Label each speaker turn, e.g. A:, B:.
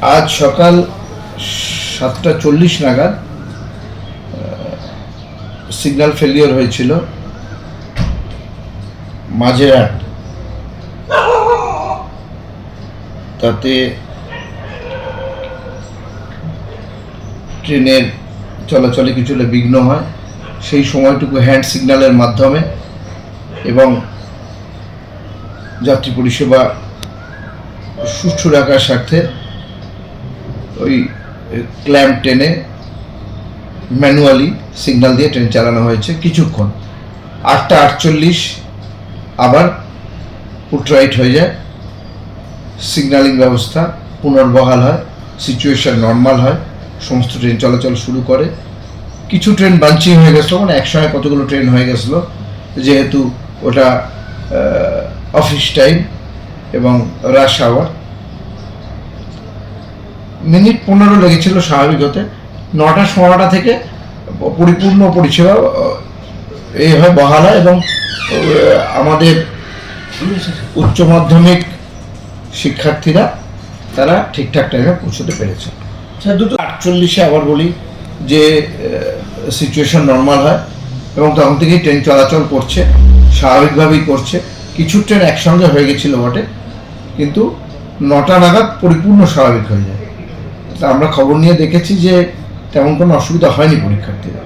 A: আজ সকাল সাতটা চল্লিশ নাগাদ সিগন্যাল ফেলিওর হয়েছিল মাঝেরহাট। তাতে ট্রেনের চলাচলে কিছুটা বিঘ্ন হয়। সেই সময়টুকু হ্যান্ড সিগন্যালের মাধ্যমে এবং যাত্রী পরিষেবা সুষ্ঠু রাখার স্বার্থে ওই ক্ল্যাম্প টেনে ম্যানুয়ালি সিগন্যাল দিয়ে ট্রেন চালানো হয়েছে কিছুক্ষণ। আটটা আটচল্লিশ আবার পুটরাইট হয়ে যায়। সিগন্যালিং ব্যবস্থা পুনর্বহাল হয় সিচুয়েশন নর্মাল হয়, সমস্ত ট্রেন চলাচল শুরু করে। কিছু ট্রেন বাঞ্চিং হয়ে গেছিল মানে একসঙ্গে কতগুলো ট্রেন হয়ে গেছিল, যেহেতু ওটা অফিস টাইম এবং রাশ আওয়ার মিনিট পনেরো লেগেছিল স্বাভাবিক হতে। নটা সোয়াটা থেকে পরিপূর্ণ পরিষেবা আহ, এই হয় বহাল হয় এবং আমাদের উচ্চ মাধ্যমিক শিক্ষার্থীরা তারা ঠিকঠাক টাইমে পৌঁছতে পেরেছে।
B: স্যার দুটো
A: আটচল্লিশে আবার বলি যে সিচুয়েশন নর্মাল হয় এবং তখন থেকেই ট্রেন চলাচল করছে স্বাভাবিকভাবেই করছে। কিছু ট্রেন একসঙ্গে হয়ে গেছিল বটে কিন্তু নটা নাগাদ পরিপূর্ণ স্বাভাবিক হয়ে যায়। তা আমরা খবর নিয়ে দেখেছি যে তেমন কোনো অসুবিধা হয়নি পরীক্ষার্থীদের।